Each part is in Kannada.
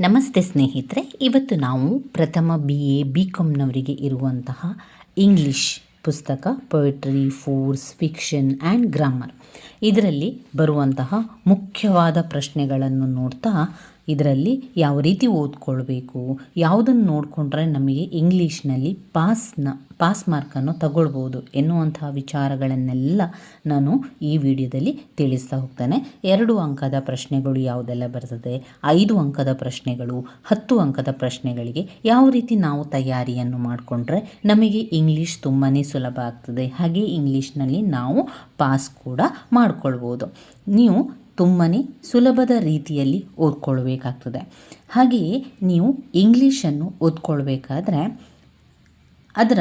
ನಮಸ್ತೆ ಸ್ನೇಹಿತರೆ, ಇವತ್ತು ನಾವು ಪ್ರಥಮ ಬಿ ಎ ಬಿ ಕಾಮ್ನವರಿಗೆ ಇರುವಂತಹ ಇಂಗ್ಲಿಷ್ ಪುಸ್ತಕ poetry prose fiction and grammar ಇದರಲ್ಲಿ ಬರುವಂತಹ ಮುಖ್ಯವಾದ ಪ್ರಶ್ನೆಗಳನ್ನು ನೋಡ್ತಾ ಇದರಲ್ಲಿ ಯಾವ ರೀತಿ ಓದ್ಕೊಳ್ಬೇಕು? ಯಾವುದನ್ನು ನೋಡಿಕೊಂಡ್ರೆ ನಮಗೆ ಇಂಗ್ಲೀಷ್ನಲ್ಲಿ ಪಾಸ್ನ, ಪಾಸ್ ಮಾರ್ಕನ್ನು ತಗೊಳ್ಬೋದು ಎನ್ನುವಂತಹ ವಿಚಾರಗಳನ್ನೆಲ್ಲ ನಾನು ಈ ವಿಡಿಯೋದಲ್ಲಿ ತಿಳಿಸ್ತಾ ಹೋಗ್ತೇನೆ. ಎರಡು ಅಂಕದ ಪ್ರಶ್ನೆಗಳು ಯಾವುದೆಲ್ಲ ಬರ್ತದೆ? ಐದು ಅಂಕದ ಪ್ರಶ್ನೆಗಳು, ಹತ್ತು ಅಂಕದ ಪ್ರಶ್ನೆಗಳಿಗೆ ಯಾವ ರೀತಿ ನಾವು ತಯಾರಿಯನ್ನು ಮಾಡಿಕೊಂಡ್ರೆ ನಮಗೆ ಇಂಗ್ಲೀಷ್ ತುಂಬಾ ಸುಲಭ ಆಗ್ತದೆ? ಹಾಗೆ ಇಂಗ್ಲೀಷ್ನಲ್ಲಿ ನಾವು ಪಾಸ್ ಕೂಡ ಮಾಡ್ಕೊಳ್ಬೋದು. ನೀವು ತುಂಬಾ ಸುಲಭದ ರೀತಿಯಲ್ಲಿ ಓದ್ಕೊಳ್ಬೇಕಾಗ್ತದೆ. ಹಾಗೆಯೇ ನೀವು ಇಂಗ್ಲೀಷನ್ನು ಓದ್ಕೊಳ್ಬೇಕಾದ್ರೆ ಅದರ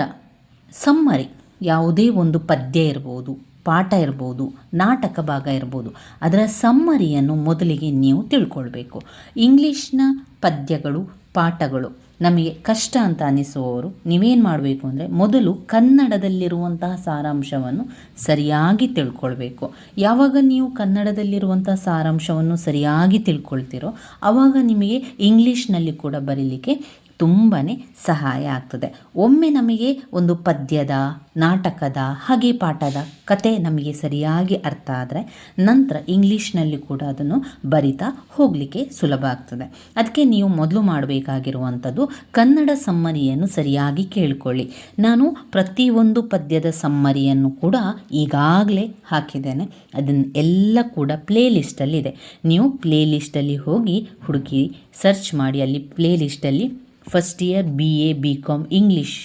ಸಮ್ಮರಿ ಯಾವುದೇ ಒಂದು ಪದ್ಯ ಇರ್ಬೋದು, ಪಾಠ ಇರ್ಬೋದು, ನಾಟಕ ಭಾಗ ಇರ್ಬೋದು, ಅದರ ಸಮ್ಮರಿಯನ್ನು ಮೊದಲಿಗೆ ನೀವು ತಿಳ್ಕೊಳ್ಬೇಕು. ಇಂಗ್ಲೀಷ್ನ ಪದ್ಯಗಳು, ಪಾಠಗಳು ನಮಗೆ ಕಷ್ಟ ಅಂತ ಅನಿಸುವವರು ನೀವೇನು ಮಾಡಬೇಕು ಅಂದರೆ ಮೊದಲು ಕನ್ನಡದಲ್ಲಿರುವಂತಹ ಸಾರಾಂಶವನ್ನು ಸರಿಯಾಗಿ ತಿಳ್ಕೊಳ್ಬೇಕು. ಯಾವಾಗ ನೀವು ಕನ್ನಡದಲ್ಲಿರುವಂಥ ಸಾರಾಂಶವನ್ನು ಸರಿಯಾಗಿ ತಿಳ್ಕೊಳ್ತೀರೋ ಆವಾಗ ನಿಮಗೆ ಇಂಗ್ಲೀಷ್ನಲ್ಲಿ ಕೂಡ ಬರೀಲಿಕ್ಕೆ ತುಂಬಾ ಸಹಾಯ ಆಗ್ತದೆ. ಒಮ್ಮೆ ನಮಗೆ ಒಂದು ಪದ್ಯದ, ನಾಟಕದ, ಹಾಗೆ ಪಾಠದ ಕತೆ ನಮಗೆ ಸರಿಯಾಗಿ ಅರ್ಥ ಆದರೆ ನಂತರ ಇಂಗ್ಲೀಷ್ನಲ್ಲಿ ಕೂಡ ಅದನ್ನು ಬರಿತಾ ಹೋಗಲಿಕ್ಕೆ ಸುಲಭ ಆಗ್ತದೆ. ಅದಕ್ಕೆ ನೀವು ಮೊದಲು ಮಾಡಬೇಕಾಗಿರುವಂಥದ್ದು ಕನ್ನಡ ಸಮ್ಮರಿಯನ್ನು ಸರಿಯಾಗಿ ಕೇಳಿಕೊಳ್ಳಿ. ನಾನು ಪ್ರತಿಯೊಂದು ಪದ್ಯದ ಸಮ್ಮರಿಯನ್ನು ಕೂಡ ಈಗಾಗಲೇ ಹಾಕಿದ್ದೇನೆ. ಅದನ್ನು ಎಲ್ಲ ಕೂಡ ಪ್ಲೇ ಲಿಸ್ಟಲ್ಲಿದೆ ನೀವು ಪ್ಲೇ ಲಿಸ್ಟಲ್ಲಿ ಹೋಗಿ ಹುಡುಕಿ ಸರ್ಚ್ ಮಾಡಿ, ಅಲ್ಲಿ play ಲಿಸ್ಟಲ್ಲಿ first year B A B Com English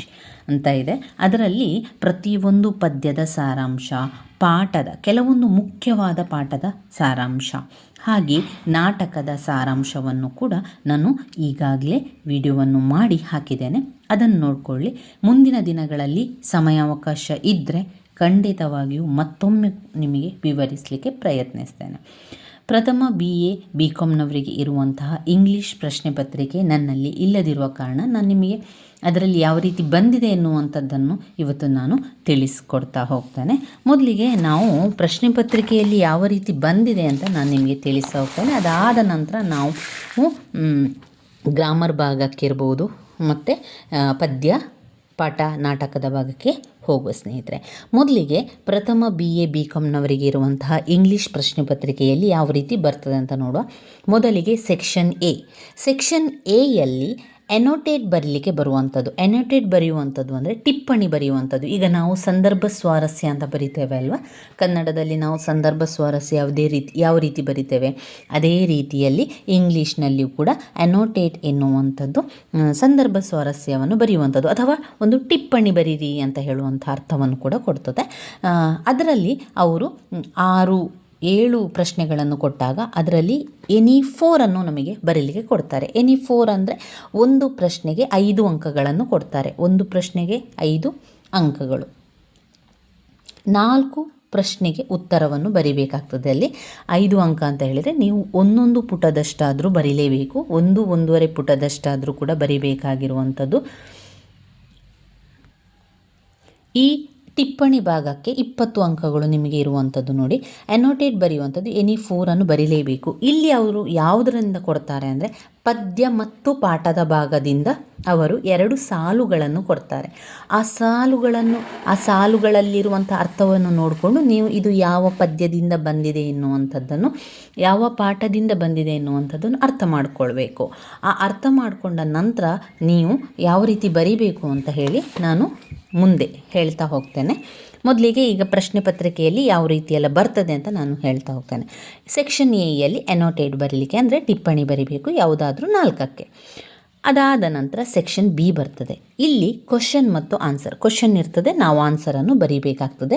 ಅಂತ ಇದೆ. ಅದರಲ್ಲಿ ಪ್ರತಿಯೊಂದು ಪದ್ಯದ ಸಾರಾಂಶ, ಪಾಠದ, ಕೆಲವೊಂದು ಮುಖ್ಯವಾದ ಪಾಠದ ಸಾರಾಂಶ, ಹಾಗೆ ನಾಟಕದ ಸಾರಾಂಶವನ್ನು ಕೂಡ ನಾನು ಈಗಾಗಲೇ ವಿಡಿಯೋವನ್ನು ಮಾಡಿ ಹಾಕಿದ್ದೇನೆ. ಅದನ್ನು ನೋಡಿಕೊಳ್ಳಿ. ಮುಂದಿನ ದಿನಗಳಲ್ಲಿ ಸಮಯಾವಕಾಶ ಇದ್ದರೆ ಖಂಡಿತವಾಗಿಯೂ ಮತ್ತೊಮ್ಮೆ ನಿಮಗೆ ವಿವರಿಸಲಿಕ್ಕೆ ಪ್ರಯತ್ನಿಸ್ತೇನೆ. ಪ್ರಥಮ ಬಿ ಎ ಬಿ ಕಾಮ್ನವರಿಗೆ ಇರುವಂತಹ ಇಂಗ್ಲೀಷ್ ಪ್ರಶ್ನೆ ಪತ್ರಿಕೆ ನನ್ನಲ್ಲಿ ಇಲ್ಲದಿರುವ ಕಾರಣ ನಾನು ನಿಮಗೆ ಅದರಲ್ಲಿ ಯಾವ ರೀತಿ ಬಂದಿದೆ ಎನ್ನುವಂಥದ್ದನ್ನು ಇವತ್ತು ನಾನು ತಿಳಿಸ್ಕೊಡ್ತಾ ಹೋಗ್ತೇನೆ. ಮೊದಲಿಗೆ ನಾವು ಪ್ರಶ್ನೆ ಪತ್ರಿಕೆಯಲ್ಲಿ ಯಾವ ರೀತಿ ಬಂದಿದೆ ಅಂತ ನಾನು ನಿಮಗೆ ತಿಳಿಸ್ತಾ ಹೋಗ್ತೇನೆ. ಅದಾದ ನಂತರ ನಾವು ಗ್ರಾಮರ್ ಭಾಗಕ್ಕಿರ್ಬೋದು ಮತ್ತು ಪದ್ಯ ಪಾಠ ನಾಟಕದ ಭಾಗಕ್ಕೆ ಹೋಗುವ ಸ್ನೇಹಿತರೆ. ಮೊದಲಿಗೆ ಪ್ರಥಮ ಬಿ ಎ ಬಿ ಕಾಮ್ನವರಿಗೆ ಇರುವಂತಹ ಇಂಗ್ಲೀಷ್ ಪ್ರಶ್ನೆ ಪತ್ರಿಕೆಯಲ್ಲಿ ಯಾವ ರೀತಿ ಬರ್ತದೆ ಅಂತ ನೋಡುವ. ಮೊದಲಿಗೆ ಸೆಕ್ಷನ್ ಎ ಸೆಕ್ಷನ್ ಎಯಲ್ಲಿ ಎನೋಟೇಟ್ ಬರೀಲಿಕ್ಕೆ ಬರುವಂಥದ್ದು ಎನೋಟೇಟ್ ಬರೆಯುವಂಥದ್ದು ಅಂದರೆ ಟಿಪ್ಪಣಿ ಬರೆಯುವಂಥದ್ದು ಈಗ ನಾವು ಸಂದರ್ಭ ಸ್ವಾರಸ್ಯ ಅಂತ ಬರಿತೇವೆ ಅಲ್ವಾ? ಕನ್ನಡದಲ್ಲಿ ನಾವು ಸಂದರ್ಭ ಸ್ವಾರಸ್ಯ ಯಾವುದೇ ರೀತಿ, ಯಾವ ರೀತಿ ಬರಿತೇವೆ? ಅದೇ ರೀತಿಯಲ್ಲಿ ಇಂಗ್ಲೀಷ್ನಲ್ಲಿಯೂ ಕೂಡ ಎನೋಟೇಟ್ ಎನ್ನುವಂಥದ್ದು ಸಂದರ್ಭ ಸ್ವಾರಸ್ಯವನ್ನು ಬರೆಯುವಂಥದ್ದು ಅಥವಾ ಒಂದು ಟಿಪ್ಪಣಿ ಬರೀರಿ ಅಂತ ಹೇಳುವಂಥ ಅರ್ಥವನ್ನು ಕೂಡ ಕೊಡ್ತದೆ. ಅದರಲ್ಲಿ ಅವರು ಆರು ಏಳು ಪ್ರಶ್ನೆಗಳನ್ನು ಕೊಟ್ಟಾಗ ಅದರಲ್ಲಿ ಎನಿ ಫೋರನ್ನು ನಮಗೆ ಬರೀಲಿಕ್ಕೆ ಕೊಡ್ತಾರೆ. ಎನಿ ಫೋರ್ ಅಂದರೆ ಒಂದು ಪ್ರಶ್ನೆಗೆ ಐದು ಅಂಕಗಳನ್ನು ಕೊಡ್ತಾರೆ. ಒಂದು ಪ್ರಶ್ನೆಗೆ ಐದು ಅಂಕಗಳು. ನಾಲ್ಕು ಪ್ರಶ್ನೆಗೆ ಉತ್ತರವನ್ನು ಬರಿಬೇಕಾಗ್ತದೆ ಅಲ್ಲಿ. ಐದು ಅಂಕ ಅಂತ ಹೇಳಿದರೆ ನೀವು ಒಂದೊಂದು ಪುಟದಷ್ಟಾದರೂ ಬರೀಲೇಬೇಕು. ಒಂದು ಒಂದೂವರೆ ಪುಟದಷ್ಟಾದರೂ ಕೂಡ ಬರಿಬೇಕಾಗಿರುವಂಥದ್ದು. ಈ ಟಿಪ್ಪಣಿ ಭಾಗಕ್ಕೆ ಇಪ್ಪತ್ತು ಅಂಕಗಳು ನಿಮಗೆ ಇರುವಂಥದ್ದು ನೋಡಿ. ಅನೋಟೇಟ್ ಬರೆಯುವಂಥದ್ದು ಎನಿ ಫೋರನ್ನು ಬರೀಲೇಬೇಕು. ಇಲ್ಲಿ ಅವರು ಯಾವುದರಿಂದ ಕೊಡ್ತಾರೆ ಅಂದರೆ ಪದ್ಯ ಮತ್ತು ಪಾಠದ ಭಾಗದಿಂದ ಅವರು ಎರಡು ಸಾಲುಗಳನ್ನು ಕೊಡ್ತಾರೆ. ಆ ಸಾಲುಗಳನ್ನು, ಆ ಸಾಲುಗಳಲ್ಲಿರುವಂಥ ಅರ್ಥವನ್ನು ನೋಡಿಕೊಂಡು ನೀವು ಇದು ಯಾವ ಪದ್ಯದಿಂದ ಬಂದಿದೆ ಎನ್ನುವಂಥದ್ದನ್ನು, ಯಾವ ಪಾಠದಿಂದ ಬಂದಿದೆ ಎನ್ನುವಂಥದ್ದನ್ನು ಅರ್ಥ ಮಾಡಿಕೊಳ್ಬೇಕು. ಆ ಅರ್ಥ ಮಾಡಿಕೊಂಡ ನಂತರ ನೀವು ಯಾವ ರೀತಿ ಬರಿಬೇಕು ಅಂತ ಹೇಳಿ ನಾನು ಮುಂದೆ ಹೇಳ್ತಾ ಹೋಗ್ತೇನೆ. ಮೊದಲಿಗೆ ಈಗ ಪ್ರಶ್ನೆ ಪತ್ರಿಕೆಯಲ್ಲಿ ಯಾವ ರೀತಿಯೆಲ್ಲ ಬರ್ತದೆ ಅಂತ ನಾನು ಹೇಳ್ತಾ ಹೋಗ್ತೇನೆ. ಸೆಕ್ಷನ್ ಎಯಲ್ಲಿ ಎನೋಟೇಡ್ ಬರೀಲಿಕ್ಕೆ ಅಂದರೆ ಟಿಪ್ಪಣಿ ಬರಿಬೇಕು, ಯಾವುದಾದ್ರೂ ನಾಲ್ಕಕ್ಕೆ. ಅದಾದ ನಂತರ ಸೆಕ್ಷನ್ ಬಿ ಬರ್ತದೆ. ಇಲ್ಲಿ ಕ್ವಶನ್ ಮತ್ತು ಆನ್ಸರ್ ಕ್ವಶನ್ ಇರ್ತದೆ, ನಾವು ಆನ್ಸರನ್ನು ಬರೀಬೇಕಾಗ್ತದೆ.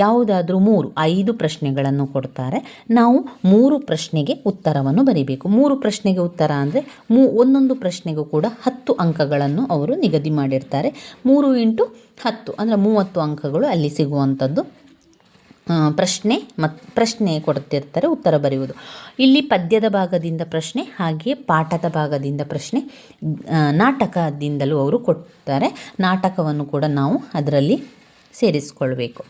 ಯಾವುದಾದ್ರೂ ಮೂರು, ಐದು ಪ್ರಶ್ನೆಗಳನ್ನು ಕೊಡ್ತಾರೆ. ನಾವು ಮೂರು ಪ್ರಶ್ನೆಗೆ ಉತ್ತರವನ್ನು ಬರೀಬೇಕು. ಮೂರು ಪ್ರಶ್ನೆಗೆ ಉತ್ತರ ಅಂದರೆ ಮೂ, ಒಂದೊಂದು ಪ್ರಶ್ನೆಗೂ ಕೂಡ ಹತ್ತು ಅಂಕಗಳನ್ನು ಅವರು ನಿಗದಿ ಮಾಡಿರ್ತಾರೆ. ಮೂರು ಇಂಟು ಹತ್ತು, ಅಂದರೆ ಮೂವತ್ತು ಅಂಕಗಳು ಅಲ್ಲಿ ಸಿಗುವಂಥದ್ದು. ಪ್ರಶ್ನೆ ಮತ್, ಪ್ರಶ್ನೆ ಕೊಡ್ತಿರ್ತಾರೆ, ಉತ್ತರ ಬರೆಯುವುದು. ಇಲ್ಲಿ ಪದ್ಯದ ಭಾಗದಿಂದ ಪ್ರಶ್ನೆ, ಹಾಗೆಯೇ ಪಾಠದ ಭಾಗದಿಂದ ಪ್ರಶ್ನೆ ನಾಟಕದಿಂದಲೂ ಅವರು ಕೊಡ್ತಾರೆ. ನಾಟಕವನ್ನು ಕೂಡ ನಾವು ಅದರಲ್ಲಿ ಸೇರಿಸ್ಕೊಳ್ಬೇಕು.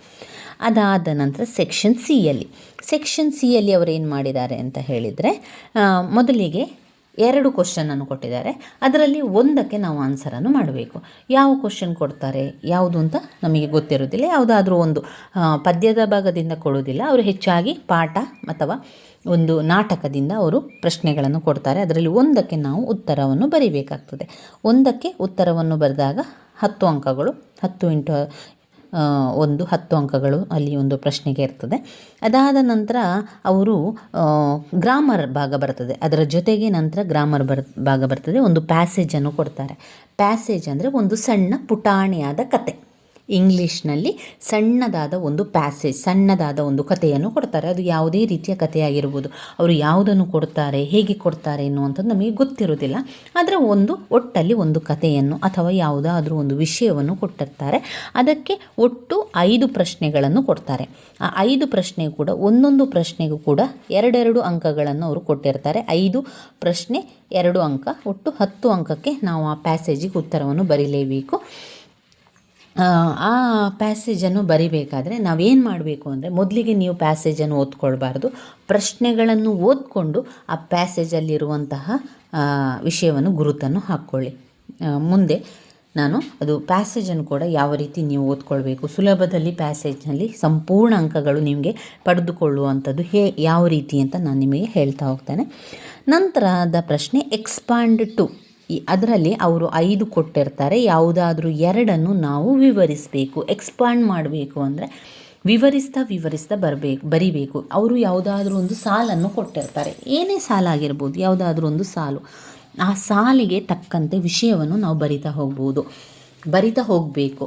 ಅದಾದ ನಂತರ ಸೆಕ್ಷನ್ ಸಿಯಲ್ಲಿ ಸೆಕ್ಷನ್ ಸಿಯಲ್ಲಿ ಅವರು ಏನು ಮಾಡಿದ್ದಾರೆ ಅಂತ ಹೇಳಿದರೆ ಮೊದಲಿಗೆ ಎರಡು ಕ್ವಶನನ್ನು ಕೊಟ್ಟಿದ್ದಾರೆ. ಅದರಲ್ಲಿ ಒಂದಕ್ಕೆ ನಾವು ಆನ್ಸರನ್ನು ಮಾಡಬೇಕು. ಯಾವ ಕ್ವಶನ್ ಕೊಡ್ತಾರೆ, ಯಾವುದು ಅಂತ ನಮಗೆ ಗೊತ್ತಿರೋದಿಲ್ಲ ಯಾವುದಾದ್ರೂ ಒಂದು ಪದ್ಯದ ಭಾಗದಿಂದ ಕೊಡುವುದಿಲ್ಲ. ಅವರು ಹೆಚ್ಚಾಗಿ ಪಾಠ ಅಥವಾ ಒಂದು ನಾಟಕದಿಂದ ಅವರು ಪ್ರಶ್ನೆಗಳನ್ನು ಕೊಡ್ತಾರೆ. ಅದರಲ್ಲಿ ಒಂದಕ್ಕೆ ನಾವು ಉತ್ತರವನ್ನು ಬರಿಬೇಕಾಗ್ತದೆ. ಒಂದಕ್ಕೆ ಉತ್ತರವನ್ನು ಬರೆದಾಗ ಹತ್ತು ಅಂಕಗಳು, ಹತ್ತು ಇಂಟು ಒಂದು ಹತ್ತು ಅಂಕಗಳು ಅಲ್ಲಿ ಒಂದು ಪ್ರಶ್ನೆಗೆ ಇರ್ತದೆ. ಅದಾದ ನಂತರ ಅವರು ಗ್ರಾಮರ್ ಭಾಗ ಬರ್ತದೆ. ಅದರ ಜೊತೆಗೆ ನಂತರ ಗ್ರಾಮರ್ ಬರ್, ಭಾಗ ಬರ್ತದೆ. ಒಂದು ಪ್ಯಾಸೇಜನ್ನು ಕೊಡ್ತಾರೆ. ಪ್ಯಾಸೇಜ್ ಅಂದರೆ ಒಂದು ಸಣ್ಣ ಪುಟಾಣಿಯಾದ ಕತೆ. ಇಂಗ್ಲೀಷ್ನಲ್ಲಿ ಸಣ್ಣದಾದ ಒಂದು ಪ್ಯಾಸೇಜ್ ಸಣ್ಣದಾದ ಒಂದು ಕಥೆಯನ್ನು ಕೊಡ್ತಾರೆ. ಅದು ಯಾವುದೇ ರೀತಿಯ ಕಥೆಯಾಗಿರ್ಬೋದು. ಅವರು ಯಾವುದನ್ನು ಕೊಡ್ತಾರೆ, ಹೇಗೆ ಕೊಡ್ತಾರೆ ಎನ್ನುವಂಥದ್ದು ನಮಗೆ ಗೊತ್ತಿರೋದಿಲ್ಲ ಆದರೆ ಒಂದು, ಒಟ್ಟಲ್ಲಿ ಒಂದು ಕಥೆಯನ್ನು ಅಥವಾ ಯಾವುದಾದ್ರೂ ಒಂದು ವಿಷಯವನ್ನು ಕೊಟ್ಟಿರ್ತಾರೆ. ಅದಕ್ಕೆ ಒಟ್ಟು ಐದು ಪ್ರಶ್ನೆಗಳನ್ನು ಕೊಡ್ತಾರೆ. ಆ ಐದು ಪ್ರಶ್ನೆ ಕೂಡ, ಒಂದೊಂದು ಪ್ರಶ್ನೆಗೂ ಕೂಡ ಎರಡೆರಡು ಅಂಕಗಳನ್ನು ಅವರು ಕೊಟ್ಟಿರ್ತಾರೆ. ಐದು ಪ್ರಶ್ನೆ, ಎರಡು ಅಂಕ, ಒಟ್ಟು ಹತ್ತು ಅಂಕಕ್ಕೆ ನಾವು ಆ ಪ್ಯಾಸೇಜಿಗೆ ಉತ್ತರವನ್ನು ಬರೀಲೇಬೇಕು. ಆ, ಪ್ಯಾಸೇಜನ್ನು ಬರಿಬೇಕಾದ್ರೆ ನಾವೇನು ಮಾಡಬೇಕು ಅಂದರೆ ಮೊದಲಿಗೆ ನೀವು ಪ್ಯಾಸೇಜನ್ನು ಓದ್ಕೊಳ್ಬಾರ್ದು. ಪ್ರಶ್ನೆಗಳನ್ನು ಓದ್ಕೊಂಡು ಆ ಪ್ಯಾಸೇಜಲ್ಲಿರುವಂತಹ ವಿಷಯವನ್ನು ಗುರುತನ್ನು ಹಾಕ್ಕೊಳ್ಳಿ. ಮುಂದೆ ನಾನು ಅದು ಪ್ಯಾಸೇಜನ್ನು ಕೂಡ ಯಾವ ರೀತಿ ನೀವು ಓದ್ಕೊಳ್ಬೇಕು ಸುಲಭದಲ್ಲಿ ಪ್ಯಾಸೇಜ್ನಲ್ಲಿ ಸಂಪೂರ್ಣ ಅಂಕಗಳು ನಿಮಗೆ ಪಡೆದುಕೊಳ್ಳುವಂಥದ್ದು ಹೇ ಯಾವ ರೀತಿ ಅಂತ ನಾನು ನಿಮಗೆ ಹೇಳ್ತಾ ಹೋಗ್ತೇನೆ. ನಂತರದ ಪ್ರಶ್ನೆ ಎಕ್ಸ್ಪಾಂಡ್ ಟು ಅದರಲ್ಲಿ ಅವರು ಐದು ಕೊಟ್ಟಿರ್ತಾರೆ. ಯಾವುದಾದ್ರೂ ಎರಡನ್ನು ನಾವು ವಿವರಿಸಬೇಕು ಎಕ್ಸ್ಪಾಂಡ್ ಮಾಡಬೇಕು ಅಂದರೆ ವಿವರಿಸ್ತಾ ವಿವರಿಸ್ತಾ ಬರಬೇಕು, ಬರಿಬೇಕು. ಅವರು ಯಾವುದಾದ್ರೂ ಒಂದು ಸಾಲನ್ನು ಕೊಟ್ಟಿರ್ತಾರೆ. ಏನೇ ಸಾಲಾಗಿರ್ಬೋದು ಯಾವುದಾದ್ರೂ ಒಂದು ಸಾಲು. ಆ ಸಾಲಿಗೆ ತಕ್ಕಂತೆ ವಿಷಯವನ್ನು ನಾವು ಬರಿತಾ ಹೋಗ್ಬೋದು. ಬರಿತಾ ಹೋಗಬೇಕು.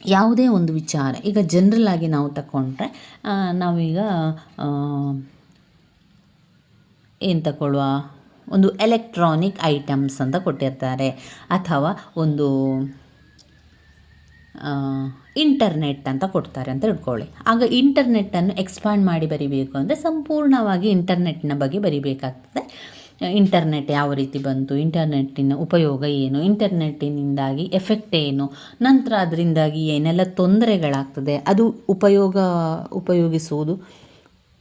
ಯಾವುದೇ ಒಂದು ವಿಚಾರ, ಈಗ ಜನರಲ್ ಆಗಿ ನಾವು ತಗೊಂಡ್ರೆ ನಾವೀಗ ಏನು ತಗೊಳ್ಳುವ? ಒಂದು ಎಲೆಕ್ಟ್ರಾನಿಕ್ ಐಟಮ್ಸ್ ಅಂತ ಕೊಟ್ಟಿರ್ತಾರೆ. ಅಥವಾ ಒಂದು ಇಂಟರ್ನೆಟ್ ಅಂತ ಕೊಡ್ತಾರೆ ಅಂತ ಇಟ್ಕೊಳ್ಳಿ. ಆಗ ಇಂಟರ್ನೆಟ್ಟನ್ನು ಎಕ್ಸ್ಪಾಂಡ್ ಮಾಡಿ ಬರಿಬೇಕು ಅಂದರೆ ಸಂಪೂರ್ಣವಾಗಿ ಇಂಟರ್ನೆಟ್ನ ಬಗ್ಗೆ ಬರಿಬೇಕಾಗ್ತದೆ. ಇಂಟರ್ನೆಟ್ ಯಾವ ರೀತಿ ಬಂತು ಇಂಟರ್ನೆಟ್ಟಿನ ಉಪಯೋಗ ಏನು ಇಂಟರ್ನೆಟ್ಟಿನಿಂದಾಗಿ ಎಫೆಕ್ಟ್ ಏನು, ನಂತರ ಅದರಿಂದಾಗಿ ಏನೆಲ್ಲ ತೊಂದರೆಗಳಾಗ್ತದೆ, ಅದು ಉಪಯೋಗ, ಉಪಯೋಗಿಸುವುದು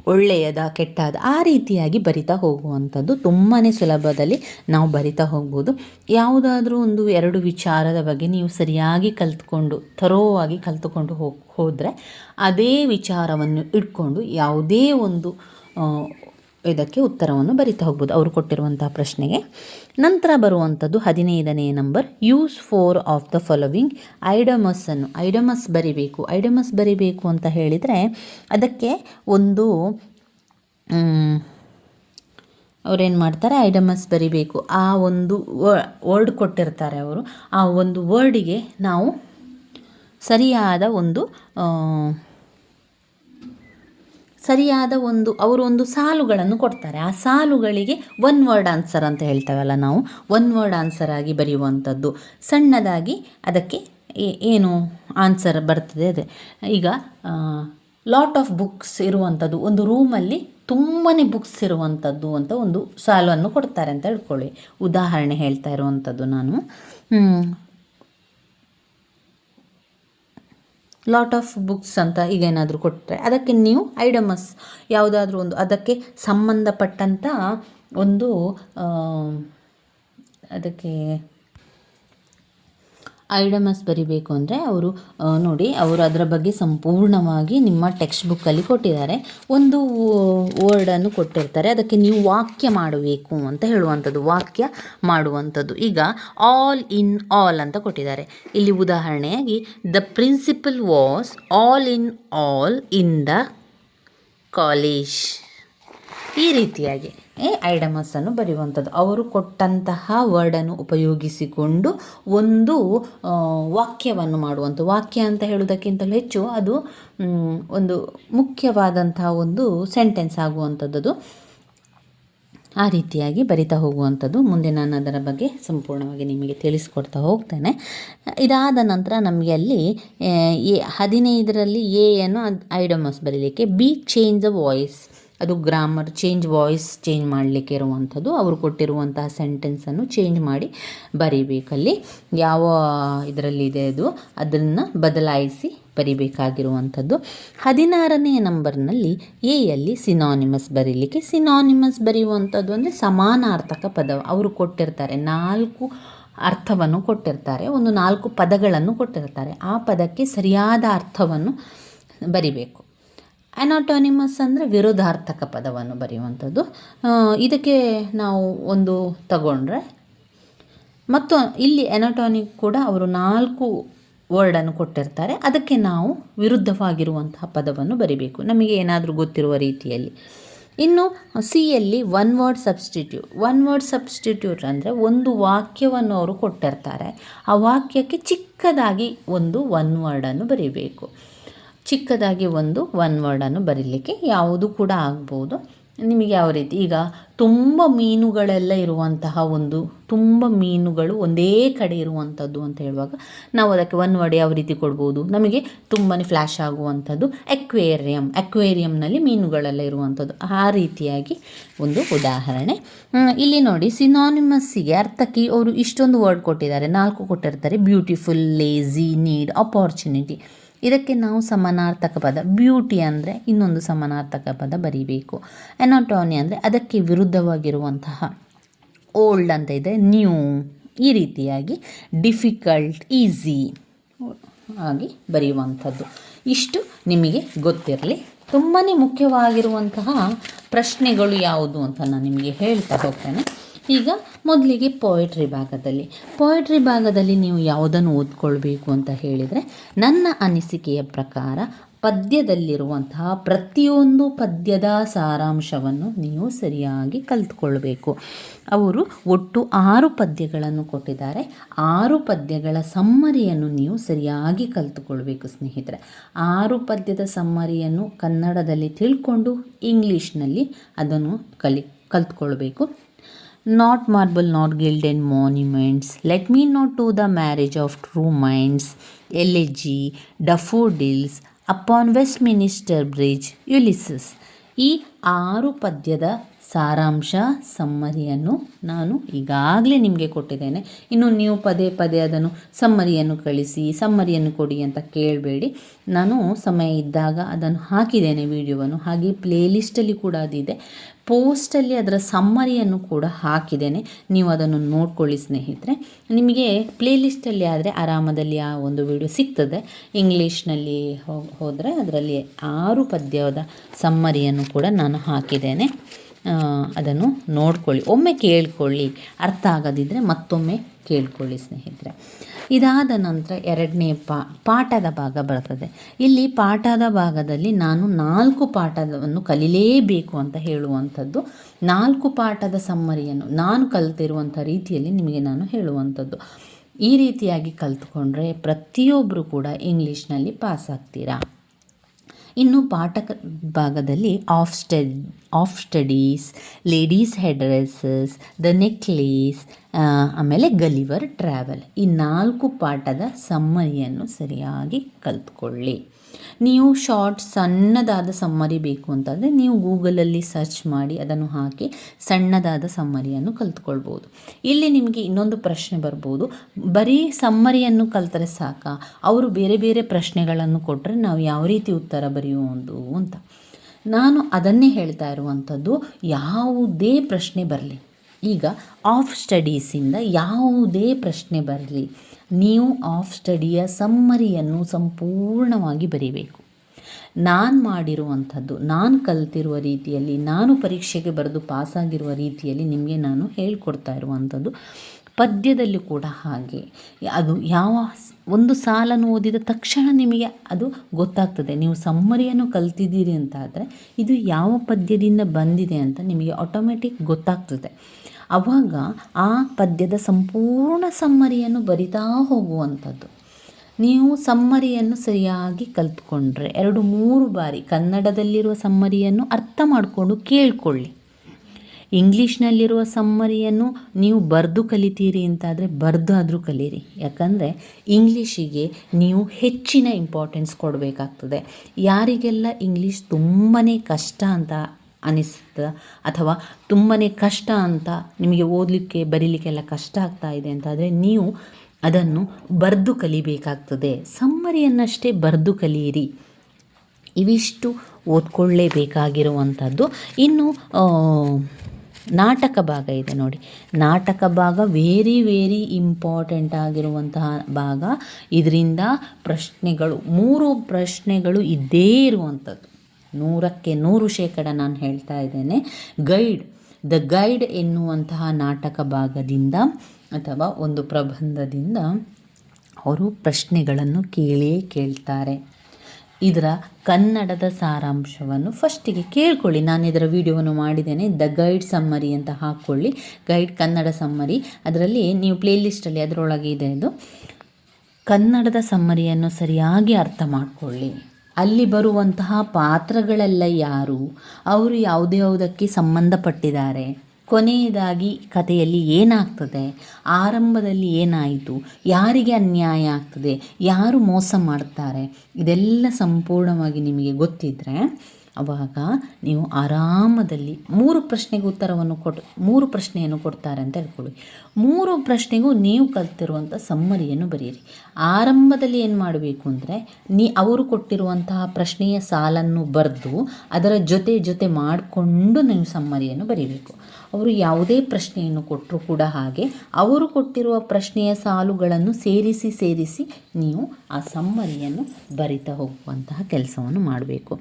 ಒಳ್ಳೆಯದ, ಕೆಟ್ಟದ ಆ ರೀತಿಯಾಗಿ ಬರಿತಾ ಹೋಗುವಂಥದ್ದು ತುಂಬಾ ಸುಲಭದಲ್ಲಿ ನಾವು ಬರಿತಾ ಹೋಗ್ಬೋದು. ಯಾವುದಾದ್ರೂ ಒಂದು ಎರಡು ವಿಚಾರದ ಬಗ್ಗೆ ನೀವು ಸರಿಯಾಗಿ ಕಲ್ತ್ಕೊಂಡು, ಥರೋವಾಗಿ ಕಲ್ತುಕೊಂಡು ಹೋಗಿ, ಹೋದರೆ ಅದೇ ವಿಚಾರವನ್ನು ಇಟ್ಕೊಂಡು ಯಾವುದೇ ಒಂದು ಇದಕ್ಕೆ ಉತ್ತರವನ್ನು ಬರಿತಾ ಹೋಗ್ಬೋದು ಅವರು ಕೊಟ್ಟಿರುವಂತಹ ಪ್ರಶ್ನೆಗೆ. ನಂತರ ಬರುವಂಥದ್ದು ಹದಿನೈದನೇ number use four of the following ಐಡಮಸ್ಸನ್ನು idioms ಬರಿಬೇಕು ಐಡಮಸ್ ಬರಿಬೇಕು ಅಂತ ಹೇಳಿದರೆ ಅದಕ್ಕೆ ಒಂದು ಅವ್ರೇನು ಮಾಡ್ತಾರೆ ಐಡಮಸ್ ಬರಿಬೇಕು. ಆ ಒಂದು ವರ್ಡ್ ಕೊಟ್ಟಿರ್ತಾರೆ ಅವರು. ಆ ಒಂದು ವರ್ಡಿಗೆ ನಾವು ಸರಿಯಾದ ಒಂದು ಸರಿಯಾದ ಒಂದು, ಅವರು ಒಂದು ಸಾಲುಗಳನ್ನು ಕೊಡ್ತಾರೆ. ಆ ಸಾಲುಗಳಿಗೆ ಒನ್ ವರ್ಡ್ ಆನ್ಸರ್ ಅಂತ ಹೇಳ್ತೇವಲ್ಲ ನಾವು. ಒನ್ ವರ್ಡ್ ಆನ್ಸರ್ ಆಗಿ ಬರೆಯುವಂಥದ್ದು. ಸಣ್ಣದಾಗಿ ಅದಕ್ಕೆ ಏನು ಆನ್ಸರ್ ಬರ್ತದೆ ಅದೇ. ಈಗ ಲಾಟ್ ಆಫ್ ಬುಕ್ಸ್ ಇರುವಂಥದ್ದು. ಒಂದು ರೂಮಲ್ಲಿ ತುಂಬಾ ಬುಕ್ಸ್ ಇರುವಂಥದ್ದು ಅಂತ ಒಂದು ಸಾಲನ್ನು ಕೊಡ್ತಾರೆ ಅಂತ ಹೇಳ್ಕೊಳ್ಳಿ ಉದಾಹರಣೆ ಹೇಳ್ತಾ ಇರುವಂಥದ್ದು ನಾನು. ಲಾಟ್ ಆಫ್ ಬುಕ್ಸ್ ಅಂತ ಈಗ ಏನಾದರೂ ಕೊಟ್ಟರೆ ಅದಕ್ಕೆ ನೀವು ಐಡಮಸ್ ಯಾವುದಾದ್ರೂ ಒಂದು, ಅದಕ್ಕೆ ಸಂಬಂಧಪಟ್ಟಂಥ ಒಂದು ಅದಕ್ಕೆ ಐಡಮಸ್ ಬರಿಬೇಕು ಅಂದರೆ ಅವರು ನೋಡಿ, ಅವರು ಅದರ ಬಗ್ಗೆ ಸಂಪೂರ್ಣವಾಗಿ ನಿಮ್ಮ ಟೆಕ್ಸ್ಟ್ ಬುಕ್ಕಲ್ಲಿ ಕೊಟ್ಟಿದ್ದಾರೆ. ಒಂದು ವರ್ಡನ್ನು ಕೊಟ್ಟಿರ್ತಾರೆ. ಅದಕ್ಕೆ ನೀವು ವಾಕ್ಯ ಮಾಡಬೇಕು ಅಂತ ಹೇಳುವಂಥದ್ದು, ವಾಕ್ಯ ಮಾಡುವಂಥದ್ದು. ಈಗ ಆಲ್ ಇನ್ ಆಲ್ ಅಂತ ಕೊಟ್ಟಿದ್ದಾರೆ. ಇಲ್ಲಿ ಉದಾಹರಣೆಯಾಗಿ the principal was all in all in the college ಈ ರೀತಿಯಾಗಿ. ಐಡಮಸನ್ನು ಬರೆಯುವಂಥದ್ದು. ಅವರು ಕೊಟ್ಟಂತಹ ವರ್ಡನ್ನು ಉಪಯೋಗಿಸಿಕೊಂಡು ಒಂದು ವಾಕ್ಯವನ್ನು ಮಾಡುವಂಥ ವಾಕ್ಯ ಅಂತ ಹೇಳುವುದಕ್ಕಿಂತಲೂ ಹೆಚ್ಚು ಅದು ಒಂದು ಮುಖ್ಯವಾದಂತಹ ಒಂದು ಸೆಂಟೆನ್ಸ್ ಆಗುವಂಥದ್ದು ಆ ರೀತಿಯಾಗಿ ಬರಿತಾ ಹೋಗುವಂಥದ್ದು. ಮುಂದೆ ನಾನು ಅದರ ಬಗ್ಗೆ ಸಂಪೂರ್ಣವಾಗಿ ನಿಮಗೆ ತಿಳಿಸ್ಕೊಡ್ತಾ ಹೋಗ್ತೇನೆ. ಇದಾದ ನಂತರ ನಮಗೆ ಅಲ್ಲಿ, ಎ ಹದಿನೈದರಲ್ಲಿ ಎ ಅನ್ನು ಐಡಮಸ್ ಬರೀಲಿಕ್ಕೆ, ಬಿ ಚೇಂಜ್ ದ ವಾಯ್ಸ್ ಅದು ಗ್ರಾಮರ್ ಚೇಂಜ್ ವಾಯ್ಸ್ ಚೇಂಜ್ ಮಾಡಲಿಕ್ಕೆ ಇರುವಂಥದ್ದು. ಅವರು ಕೊಟ್ಟಿರುವಂತಹ ಸೆಂಟೆನ್ಸನ್ನು ಚೇಂಜ್ ಮಾಡಿ ಬರೀಬೇಕಲ್ಲಿ. ಯಾವ ಇದರಲ್ಲಿದೆ ಅದು? ಅದನ್ನು ಬದಲಾಯಿಸಿ ಬರಿಬೇಕಾಗಿರುವಂಥದ್ದು. ಹದಿನಾರನೇ ನಂಬರ್ನಲ್ಲಿ ಎಯಲ್ಲಿ ಸಿನಾನಿಮಸ್ ಬರೀಲಿಕ್ಕೆ. ಸಿನಾನಿಮಸ್ ಬರೆಯುವಂಥದ್ದು ಅಂದರೆ ಸಮಾನಾರ್ಥಕ ಪದ. ಅವರು ಕೊಟ್ಟಿರ್ತಾರೆ ನಾಲ್ಕು ಅರ್ಥವನ್ನು ಕೊಟ್ಟಿರ್ತಾರೆ, ಒಂದು ನಾಲ್ಕು ಪದಗಳನ್ನು ಕೊಟ್ಟಿರ್ತಾರೆ. ಆ ಪದಕ್ಕೆ ಸರಿಯಾದ ಅರ್ಥವನ್ನು ಬರಿಬೇಕು. ಅನಾಟೋನಿಮಸ್ ಅಂದರೆ ವಿರೋಧಾರ್ಥಕ ಪದವನ್ನು ಬರೆಯುವಂಥದ್ದು. ಇದಕ್ಕೆ ನಾವು ಒಂದು ತಗೊಂಡ್ರೆ, ಮತ್ತು ಇಲ್ಲಿ ಎನಾಟಾನಿಕ್ ಕೂಡ ಅವರು ನಾಲ್ಕು ವರ್ಡನ್ನು ಕೊಟ್ಟಿರ್ತಾರೆ. ಅದಕ್ಕೆ ನಾವು ವಿರುದ್ಧವಾಗಿರುವಂತಹ ಪದವನ್ನು ಬರಿಬೇಕು. ನಮಗೆ ಏನಾದರೂ ಗೊತ್ತಿರುವ ರೀತಿಯಲ್ಲಿ. ಇನ್ನು ಸಿಯಲ್ಲಿ one word substitute one word substitute ಅಂದರೆ ಒಂದು ವಾಕ್ಯವನ್ನು ಅವರು ಕೊಟ್ಟಿರ್ತಾರೆ. ಆ ವಾಕ್ಯಕ್ಕೆ ಚಿಕ್ಕದಾಗಿ ಒಂದು ಒನ್ ವರ್ಡನ್ನು ಬರೀಬೇಕು. ಚಿಕ್ಕದಾಗಿ ಒಂದು ಒನ್ ವರ್ಡನ್ನು ಬರೀಲಿಕ್ಕೆ ಯಾವುದು ಕೂಡ ಆಗ್ಬೋದು. ನಿಮಗೆ ಯಾವ ರೀತಿ? ಈಗ ತುಂಬ ಮೀನುಗಳೆಲ್ಲ ಇರುವಂತಹ ಒಂದು, ತುಂಬ ಮೀನುಗಳು ಒಂದೇ ಕಡೆ ಇರುವಂಥದ್ದು ಅಂತ ಹೇಳುವಾಗ ನಾವು ಅದಕ್ಕೆ ಒನ್ ವರ್ಡ್ ಯಾವ ರೀತಿ ಕೊಡ್ಬೋದು? ನಮಗೆ ತುಂಬಾ ಫ್ಲ್ಯಾಶ್ ಆಗುವಂಥದ್ದು ಅಕ್ವೇರಿಯಂ ಅಕ್ವೇರಿಯಂನಲ್ಲಿ ಮೀನುಗಳೆಲ್ಲ ಇರುವಂಥದ್ದು. ಆ ರೀತಿಯಾಗಿ ಒಂದು ಉದಾಹರಣೆ. ಇಲ್ಲಿ ನೋಡಿ ಸಿನಾನಿಮಸ್ಸಿಗೆ ಅರ್ಥಕ್ಕೆ ಅವರು ಇಷ್ಟೊಂದು ವರ್ಡ್ ಕೊಟ್ಟಿದ್ದಾರೆ. ನಾಲ್ಕು ಕೊಟ್ಟಿರ್ತಾರೆ. ಬ್ಯೂಟಿಫುಲ್ ಲೇಝಿ ನೀಡ್ ಅಪಾರ್ಚುನಿಟಿ ಇದಕ್ಕೆ ನಾವು ಸಮಾನಾರ್ಥಕ ಪದ ಬ್ಯೂಟಿ ಅಂದರೆ ಇನ್ನೊಂದು ಸಮಾನಾರ್ಥಕ ಪದ ಬರೀಬೇಕು. ಎನಾಟೋನಿ ಅಂದರೆ ಅದಕ್ಕೆ ವಿರುದ್ಧವಾಗಿರುವಂತಹ ಓಲ್ಡ್ ಅಂತ ಇದೆ ನ್ಯೂ ಈ ರೀತಿಯಾಗಿ ಡಿಫಿಕಲ್ಟ್ ಈಸಿ ಆಗಿ ಬರೆಯುವಂಥದ್ದು. ಇಷ್ಟು ನಿಮಗೆ ಗೊತ್ತಿರಲಿ. ತುಂಬಾ ಮುಖ್ಯವಾಗಿರುವಂತಹ ಪ್ರಶ್ನೆಗಳು ಯಾವುದು ಅಂತ ನಾನು ನಿಮಗೆ ಹೇಳ್ತಾ ಹೋಗ್ತೇನೆ. ಈಗ ಮೊದಲಿಗೆ ಪೋಯಟ್ರಿ ಭಾಗದಲ್ಲಿ. ಪೋಯಟ್ರಿ ಭಾಗದಲ್ಲಿ ನೀವು ಯಾವುದನ್ನು ಓದ್ಕೊಳ್ಬೇಕು ಅಂತ ಹೇಳಿದರೆ, ನನ್ನ ಅನಿಸಿಕೆಯ ಪ್ರಕಾರ ಪದ್ಯದಲ್ಲಿರುವಂತಹ ಪ್ರತಿಯೊಂದು ಪದ್ಯದ ಸಾರಾಂಶವನ್ನು ನೀವು ಸರಿಯಾಗಿ ಕಲ್ತ್ಕೊಳ್ಬೇಕು. ಅವರು ಒಟ್ಟು ಆರು ಪದ್ಯಗಳನ್ನು ಕೊಟ್ಟಿದ್ದಾರೆ. ಆರು ಪದ್ಯಗಳ ಸಮ್ಮರಿಯನ್ನು ನೀವು ಸರಿಯಾಗಿ ಕಲ್ತುಕೊಳ್ಬೇಕು ಸ್ನೇಹಿತರೆ. ಆರು ಪದ್ಯದ ಸಮ್ಮರಿಯನ್ನು ಕನ್ನಡದಲ್ಲಿ ತಿಳ್ಕೊಂಡು ಇಂಗ್ಲೀಷ್ನಲ್ಲಿ ಅದನ್ನು ಕಲಿ, ಕಲ್ತ್ಕೊಳ್ಬೇಕು. not marble not gilded monuments let me not to the marriage of true minds elegy daffodils upon Westminster bridge Ulysses ಈ ಆರು ಪದ್ಯದ ಸಾರಾಂಶ ಸಮ್ಮರಿಯನ್ನು ನಾನು ಈಗಾಗಲೇ ನಿಮಗೆ ಕೊಟ್ಟಿದ್ದೇನೆ. ಇನ್ನು ನೀವು ಪದೇ ಪದೇ ಅದನ್ನು ಸಮ್ಮರಿಯನ್ನು ಕಳಿಸಿ, ಸಮ್ಮರಿಯನ್ನು ಕೊಡಿ ಅಂತ ಕೇಳಬೇಡಿ. ನಾನು ಸಮಯ ಇದ್ದಾಗ ಅದನ್ನು ಹಾಕಿದ್ದೇನೆ ವಿಡಿಯೋವನ್ನು. ಹಾಗೆ ಪ್ಲೇಲಿಸ್ಟಲ್ಲಿ ಕೂಡ ಅದಿದೆ. ಪೋಸ್ಟಲ್ಲಿ ಅದರ ಸಮ್ಮರಿಯನ್ನು ಕೂಡ ಹಾಕಿದ್ದೇನೆ. ನೀವು ಅದನ್ನು ನೋಡ್ಕೊಳ್ಳಿ ಸ್ನೇಹಿತರೆ. ನಿಮಗೆ ಪ್ಲೇಲಿಸ್ಟಲ್ಲಿ ಆದರೆ ಆರಾಮದಲ್ಲಿ ಆ ಒಂದು ವಿಡಿಯೋ ಸಿಗ್ತದೆ. ಇಂಗ್ಲೀಷ್ನಲ್ಲಿ ಹೋದರೆ ಅದರಲ್ಲಿ ಆರು ಪದ್ಯದ ಸಮ್ಮರಿಯನ್ನು ಕೂಡ ನಾನು ಹಾಕಿದ್ದೇನೆ. ಅದನ್ನು ನೋಡ್ಕೊಳ್ಳಿ. ಒಮ್ಮೆ ಕೇಳ್ಕೊಳ್ಳಿ. ಅರ್ಥ ಆಗದಿದ್ದರೆ ಮತ್ತೊಮ್ಮೆ ಕೇಳ್ಕೊಳ್ಳಿ ಸ್ನೇಹಿತರೆ. ಇದಾದ ನಂತರ ಎರಡನೇ ಪಾಠದ ಭಾಗ ಬರ್ತದೆ. ಇಲ್ಲಿ ಪಾಠದ ಭಾಗದಲ್ಲಿ ನಾನು ನಾಲ್ಕು ಪಾಠವನ್ನು ಕಲಿಲೇಬೇಕು ಅಂತ ಹೇಳುವಂಥದ್ದು, ನಾಲ್ಕು ಪಾಠದ ಸಮ್ಮರಿಯನ್ನು ನಾನು ಕಲಿತಿರುವಂಥ ರೀತಿಯಲ್ಲಿ ನಿಮಗೆ ನಾನು ಹೇಳುವಂಥದ್ದು. ಈ ರೀತಿಯಾಗಿ ಕಲ್ತ್ಕೊಂಡ್ರೆ ಪ್ರತಿಯೊಬ್ಬರು ಕೂಡ ಇಂಗ್ಲೀಷ್ನಲ್ಲಿ ಪಾಸ್ ಆಗ್ತೀರಾ ಇನ್ನು ಪಾಠ ಭಾಗದಲ್ಲಿ of stud of studies ladies head dresses the necklace ಆಮೇಲೆ ಗಲಿವರ್ ಟ್ರಾವೆಲ್ ಈ ನಾಲ್ಕು ಪಾಠದ ಸಮ್ಮರಿಯನ್ನು ಸರಿಯಾಗಿ ಕಲ್ತ್ಕೊಳ್ಳಿ. ನೀವು ಶಾರ್ಟ್ ಸಣ್ಣದಾದ ಸಮ್ಮರಿ ಬೇಕು ಅಂತಂದರೆ ನೀವು ಗೂಗಲಲ್ಲಿ ಸರ್ಚ್ ಮಾಡಿ ಅದನ್ನು ಹಾಕಿ ಸಣ್ಣದಾದ ಸಮ್ಮರಿಯನ್ನು ಕಲ್ತ್ಕೊಳ್ಬೋದು. ಇಲ್ಲಿ ನಿಮಗೆ ಇನ್ನೊಂದು ಪ್ರಶ್ನೆ ಬರ್ಬೋದು. ಬರೀ ಸಮ್ಮರಿಯನ್ನು ಕಲ್ತರೆ ಸಾಕ? ಅವರು ಬೇರೆ ಬೇರೆ ಪ್ರಶ್ನೆಗಳನ್ನು ಕೊಟ್ಟರೆ ನಾವು ಯಾವ ರೀತಿ ಉತ್ತರ ಬರೆಯುವುದು ಅಂತ. ನಾನು ಅದನ್ನೇ ಹೇಳ್ತಾ ಇರುವಂಥದ್ದು ಯಾವುದೇ ಪ್ರಶ್ನೆ ಬರಲಿ. ಈಗ ಆಫ್ ಸ್ಟಡೀಸಿಂದ ಯಾವುದೇ ಪ್ರಶ್ನೆ ಬರಲಿ. ನೀವು ಆಫ್ ಸ್ಟಡಿಯ ಸಮ್ಮರಿಯನ್ನು ಸಂಪೂರ್ಣವಾಗಿ ಬರೀಬೇಕು. ನಾನು ಮಾಡಿರುವಂಥದ್ದು, ನಾನು ಕಲ್ತಿರುವ ರೀತಿಯಲ್ಲಿ, ನಾನು ಪರೀಕ್ಷೆಗೆ ಬರೆದು ಪಾಸಾಗಿರುವ ರೀತಿಯಲ್ಲಿ ನಿಮಗೆ ನಾನು ಹೇಳ್ಕೊಡ್ತಾ ಇರುವಂಥದ್ದು ಪದ್ಯದಲ್ಲಿ ಕೂಡ ಹಾಗೆ. ಅದು ಯಾವ ಒಂದು ಸಾಲನ್ನು ಓದಿದ ತಕ್ಷಣ ನಿಮಗೆ ಅದು ಗೊತ್ತಾಗ್ತದೆ. ನೀವು ಸಮ್ಮರಿಯನ್ನು ಕಲ್ತಿದ್ದೀರಿ ಅಂತ ಆದರೆ ಇದು ಯಾವ ಪದ್ಯದಿಂದ ಬಂದಿದೆ ಅಂತ ನಿಮಗೆ ಆಟೋಮೆಟಿಕ್ ಗೊತ್ತಾಗ್ತದೆ. ಆವಾಗ ಆ ಪದ್ಯದ ಸಂಪೂರ್ಣ ಸಮ್ಮರಿಯನ್ನು ಬರಿತಾ ಹೋಗುವಂಥದ್ದು. ನೀವು ಸಮ್ಮರಿಯನ್ನು ಸರಿಯಾಗಿ ಕಲ್ತ್ಕೊಂಡ್ರೆ, ಎರಡು ಮೂರು ಬಾರಿ ಕನ್ನಡದಲ್ಲಿರುವ ಸಮ್ಮರಿಯನ್ನು ಅರ್ಥ ಮಾಡಿಕೊಂಡು ಕೇಳಿಕೊಳ್ಳಿ. ಇಂಗ್ಲೀಷ್ನಲ್ಲಿರುವ ಸಮ್ಮರಿಯನ್ನು ನೀವು ಬರೆದು ಕಲಿತೀರಿ ಅಂತಾದರೆ ಬರೆದು ಆದರೂ ಕಲೀರಿ. ಯಾಕಂದರೆ ಇಂಗ್ಲೀಷಿಗೆ ನೀವು ಹೆಚ್ಚಿನ ಇಂಪಾರ್ಟೆನ್ಸ್ ಕೊಡಬೇಕಾಗ್ತದೆ. ಯಾರಿಗೆಲ್ಲ ಇಂಗ್ಲೀಷ್ ತುಂಬಾ ಕಷ್ಟ ಅಂತ ಅನಿಸ್ತ ಅಥವಾ ತುಂಬಾ ಕಷ್ಟ ಅಂತ ನಿಮಗೆ ಓದಲಿಕ್ಕೆ, ಬರೀಲಿಕ್ಕೆಲ್ಲ ಕಷ್ಟ ಆಗ್ತಾ ಇದೆ ಅಂತಾದರೆ ನೀವು ಅದನ್ನು ಬರೆದು ಕಲಿಬೇಕಾಗ್ತದೆ. ಸಮ್ಮರಿಯನ್ನಷ್ಟೇ ಬರೆದು ಕಲಿಯಿರಿ ಇವಿಷ್ಟು ಓದ್ಕೊಳ್ಳೇಬೇಕಾಗಿರುವಂಥದ್ದು ಇನ್ನು ನಾಟಕ ಭಾಗ ಇದೆ ನೋಡಿ. ನಾಟಕ ಭಾಗ ವೇರಿ ವೇರಿ ಇಂಪಾರ್ಟೆಂಟ್ ಆಗಿರುವಂತಹ ಭಾಗ. ಇದರಿಂದ ಪ್ರಶ್ನೆಗಳು, ಮೂರು ಪ್ರಶ್ನೆಗಳು ಇದ್ದೇ ಇರುವಂಥದ್ದು. ನೂರಕ್ಕೆ ನೂರು ಶೇಕಡ ನಾನು ಹೇಳ್ತಾ ಇದ್ದೇನೆ. ಗೈಡ್ ದ ಗೈಡ್ ಎನ್ನುವಂತಹ ನಾಟಕ ಭಾಗದಿಂದ ಅಥವಾ ಒಂದು ಪ್ರಬಂಧದಿಂದ ಅವರು ಪ್ರಶ್ನೆಗಳನ್ನು ಕೇಳಿಯೇ ಕೇಳ್ತಾರೆ. ಇದರ ಕನ್ನಡದ ಸಾರಾಂಶವನ್ನು ಫಸ್ಟಿಗೆ ಕೇಳ್ಕೊಳ್ಳಿ. ನಾನು ಇದರ ವಿಡಿಯೋವನ್ನು ಮಾಡಿದ್ದೇನೆ. ದ ಗೈಡ್ ಸಮ್ಮರಿ ಅಂತ ಹಾಕ್ಕೊಳ್ಳಿ. ಗೈಡ್ ಕನ್ನಡ ಸಮ್ಮರಿ ಅದರಲ್ಲಿ ನೀವು ಪ್ಲೇಲಿಸ್ಟಲ್ಲಿ ಅದರೊಳಗೆ ಇದೆ ಇದು ಕನ್ನಡದ ಸಮ್ಮರಿಯನ್ನು ಸರಿಯಾಗಿ ಅರ್ಥ ಮಾಡಿಕೊಳ್ಳಿ. ಅಲ್ಲಿ ಬರುವಂತಹ ಪಾತ್ರಗಳೆಲ್ಲ ಯಾರು? ಅವರು ಯಾವುದೇ ಯಾವುದಕ್ಕೆ ಸಂಬಂಧಪಟ್ಟಿದ್ದಾರೆ? ಕೊನೆಯದಾಗಿ ಕಥೆಯಲ್ಲಿ ಏನಾಗ್ತದೆ? ಆರಂಭದಲ್ಲಿ ಏನಾಯಿತು? ಯಾರಿಗೆ ಅನ್ಯಾಯ ಆಗ್ತದೆ? ಯಾರು ಮೋಸ ಮಾಡ್ತಾರೆ? ಇದೆಲ್ಲ ಸಂಪೂರ್ಣವಾಗಿ ನಿಮಗೆ ಗೊತ್ತಿದ್ದರೆ ಅವಾಗ ನೀವು ಆರಾಮದಲ್ಲಿ ಮೂರು ಪ್ರಶ್ನೆಗೆ ಉತ್ತರವನ್ನು ಕೊಟ್ಟು ಮೂರು ಪ್ರಶ್ನೆಯನ್ನು ಕೊಡ್ತಾರೆ ಅಂತ ಹೇಳ್ಕೊಳ್ಳಿ. ಮೂರು ಪ್ರಶ್ನೆಗೂ ನೀವು ಕಲ್ತಿರುವಂಥ ಸಮ್ಮರಿಯನ್ನು ಬರೆಯಿರಿ. ಆರಂಭದಲ್ಲಿ ಏನು ಮಾಡಬೇಕು ಅಂದರೆ, ನೀ ಅವರು ಕೊಟ್ಟಿರುವಂತಹ ಪ್ರಶ್ನೆಯ ಸಾಲನ್ನು ಬರೆದು ಅದರ ಜೊತೆ ಜೊತೆ ಮಾಡಿಕೊಂಡು ನೀವು ಸಮ್ಮರಿಯನ್ನು ಬರೀಬೇಕು. ಅವರು ಯಾವುದೇ ಪ್ರಶ್ನೆಯನ್ನು ಕೊಟ್ಟರು ಕೂಡ ಹಾಗೆ ಅವರು ಕೊಟ್ಟಿರುವ ಪ್ರಶ್ನೆಯ ಸಾಲುಗಳನ್ನು ಸೇರಿಸಿ ಸೇರಿಸಿ ನೀವು ಆ ಸಮ್ಮರಿಯನ್ನು ಬರಿತಾ ಹೋಗುವಂತಹ ಕೆಲಸವನ್ನು ಮಾಡಬೇಕು.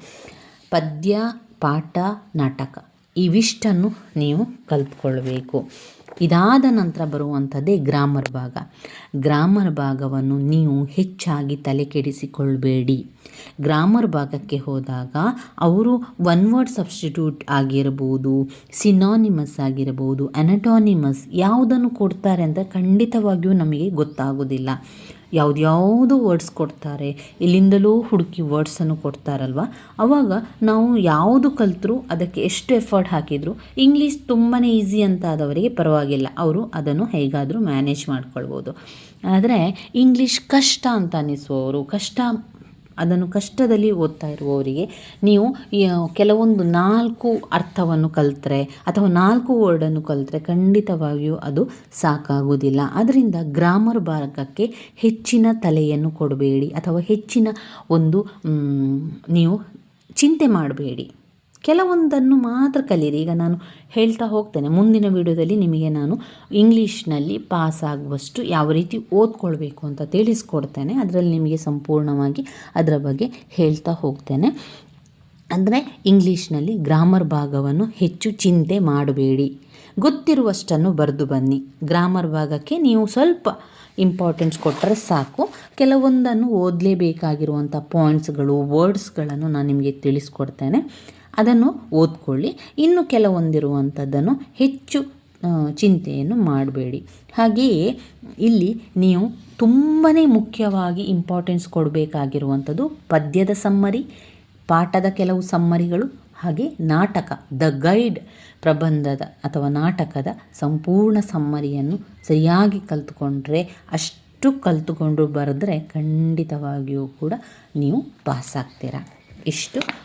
ಪದ್ಯ, ಪಾಠ, ನಾಟಕ ಇವಿಷ್ಟನ್ನು ನೀವು ಕಲ್ತ್ಕೊಳ್ಬೇಕು. ಇದಾದ ನಂತರ ಬರುವಂಥದ್ದೇ ಗ್ರಾಮರ್ ಭಾಗ. ಗ್ರಾಮರ್ ಭಾಗವನ್ನು ನೀವು ಹೆಚ್ಚಾಗಿ ತಲೆ ಕೆಡಿಸಿಕೊಳ್ಬೇಡಿ ಗ್ರಾಮರ್ ಭಾಗಕ್ಕೆ ಹೋದಾಗ ಅವರು ಒನ್ ವರ್ಡ್ ಸಬ್ಸ್ಟಿಟ್ಯೂಟ್ ಆಗಿರಬಹುದು ಸಿನಾನಿಮಸ್ ಆಗಿರಬಹುದು ಅನಟಾನಿಮಸ್ ಯಾವುದನ್ನು ಕೊಡ್ತಾರೆ ಅಂತ ಖಂಡಿತವಾಗಿಯೂ ನಮಗೆ ಗೊತ್ತಾಗೋದಿಲ್ಲ ಯಾವುದ್ಯಾವುದು ವರ್ಡ್ಸ್ ಕೊಡ್ತಾರೆ. ಇಲ್ಲಿಂದಲೂ ಹುಡುಕಿ ವರ್ಡ್ಸನ್ನು ಕೊಡ್ತಾರಲ್ವ? ಅವಾಗ ನಾವು ಯಾವುದು ಕಲಿತರೂ ಅದಕ್ಕೆ ಎಷ್ಟು ಎಫರ್ಟ್ ಹಾಕಿದ್ರು ಇಂಗ್ಲೀಷ್ ತುಂಬಾ ಈಸಿ ಅಂತ ಆದವರಿಗೆ ಪರವಾಗಿಲ್ಲ. ಅವರು ಅದನ್ನು ಹೇಗಾದರೂ ಮ್ಯಾನೇಜ್ ಮಾಡ್ಕೊಳ್ಬೋದು. ಆದರೆ ಇಂಗ್ಲೀಷ್ ಕಷ್ಟ ಅಂತ ಅನ್ನಿಸುವವರು, ಕಷ್ಟ ಅದನ್ನು ಕಷ್ಟದಲ್ಲಿ ಓದ್ತಾ ಇರುವವರಿಗೆ ನೀವು ಕೆಲವೊಂದು ನಾಲ್ಕು ಅರ್ಥವನ್ನು ಕಲಿತ್ರೆ ಅಥವಾ ನಾಲ್ಕು ವರ್ಡನ್ನು ಕಲಿತ್ರೆ ಖಂಡಿತವಾಗಿಯೂ ಅದು ಸಾಕಾಗುವುದಿಲ್ಲ. ಅದರಿಂದ ಗ್ರಾಮರ್ ಭಾಗಕ್ಕೆ ಹೆಚ್ಚಿನ ತಲೆಯನ್ನು ಕೊಡಬೇಡಿ ಅಥವಾ ಹೆಚ್ಚಿನ ಒಂದು ನೀವು ಚಿಂತೆ ಮಾಡಬೇಡಿ. ಕೆಲವೊಂದನ್ನು ಮಾತ್ರ ಕಲಿಯಿರಿ ಈಗ ನಾನು ಹೇಳ್ತಾ ಹೋಗ್ತೇನೆ. ಮುಂದಿನ ವಿಡಿಯೋದಲ್ಲಿ ನಿಮಗೆ ನಾನು ಇಂಗ್ಲೀಷ್ನಲ್ಲಿ ಪಾಸ್ ಆಗುವಷ್ಟು ಯಾವ ರೀತಿ ಓದ್ಕೊಳ್ಬೇಕು ಅಂತ ತಿಳಿಸ್ಕೊಡ್ತೇನೆ. ಅದರಲ್ಲಿ ನಿಮಗೆ ಸಂಪೂರ್ಣವಾಗಿ ಅದರ ಬಗ್ಗೆ ಹೇಳ್ತಾ ಹೋಗ್ತೇನೆ. ಅಂದರೆ ಇಂಗ್ಲೀಷ್ನಲ್ಲಿ ಗ್ರಾಮರ್ ಭಾಗವನ್ನು ಹೆಚ್ಚು ಚಿಂತೆ ಮಾಡಬೇಡಿ. ಗೊತ್ತಿರುವಷ್ಟನ್ನು ಬರೆದು ಬನ್ನಿ. ಗ್ರಾಮರ್ ಭಾಗಕ್ಕೆ ನೀವು ಸ್ವಲ್ಪ ಇಂಪಾರ್ಟೆನ್ಸ್ ಕೊಟ್ಟರೆ ಸಾಕು. ಕೆಲವೊಂದನ್ನು ಓದಲೇಬೇಕಾಗಿರುವಂಥ ಪಾಯಿಂಟ್ಸ್ಗಳು ವರ್ಡ್ಸ್ಗಳನ್ನು ನಾನು ನಿಮಗೆ ತಿಳಿಸ್ಕೊಡ್ತೇನೆ. ಅದನ್ನು ಓದ್ಕೊಳ್ಳಿ. ಇನ್ನು ಕೆಲವೊಂದಿರುವಂಥದ್ದನ್ನು ಹೆಚ್ಚು ಚಿಂತೆಯನ್ನು ಮಾಡಬೇಡಿ. ಹಾಗೆಯೇ ಇಲ್ಲಿ ನೀವು ತುಂಬಾ ಮುಖ್ಯವಾಗಿ ಇಂಪಾರ್ಟೆನ್ಸ್ ಕೊಡಬೇಕಾಗಿರುವಂಥದ್ದು ಪದ್ಯದ ಸಮ್ಮರಿ ಪಾಠದ ಕೆಲವು ಸಮ್ಮರಿಗಳು ಹಾಗೆ ನಾಟಕ ದ ಗೈಡ್ ಪ್ರಬಂಧದ ಅಥವಾ ನಾಟಕದ ಸಂಪೂರ್ಣ ಸಮ್ಮರಿಯನ್ನು ಸರಿಯಾಗಿ ಕಲ್ತ್ಕೊಂಡ್ರೆ, ಅಷ್ಟು ಕಲ್ತುಕೊಂಡು ಬರೆದ್ರೆ ಖಂಡಿತವಾಗಿಯೂ ಕೂಡ ನೀವು ಪಾಸ್ ಆಗ್ತೀರಾ. ಇಷ್ಟು.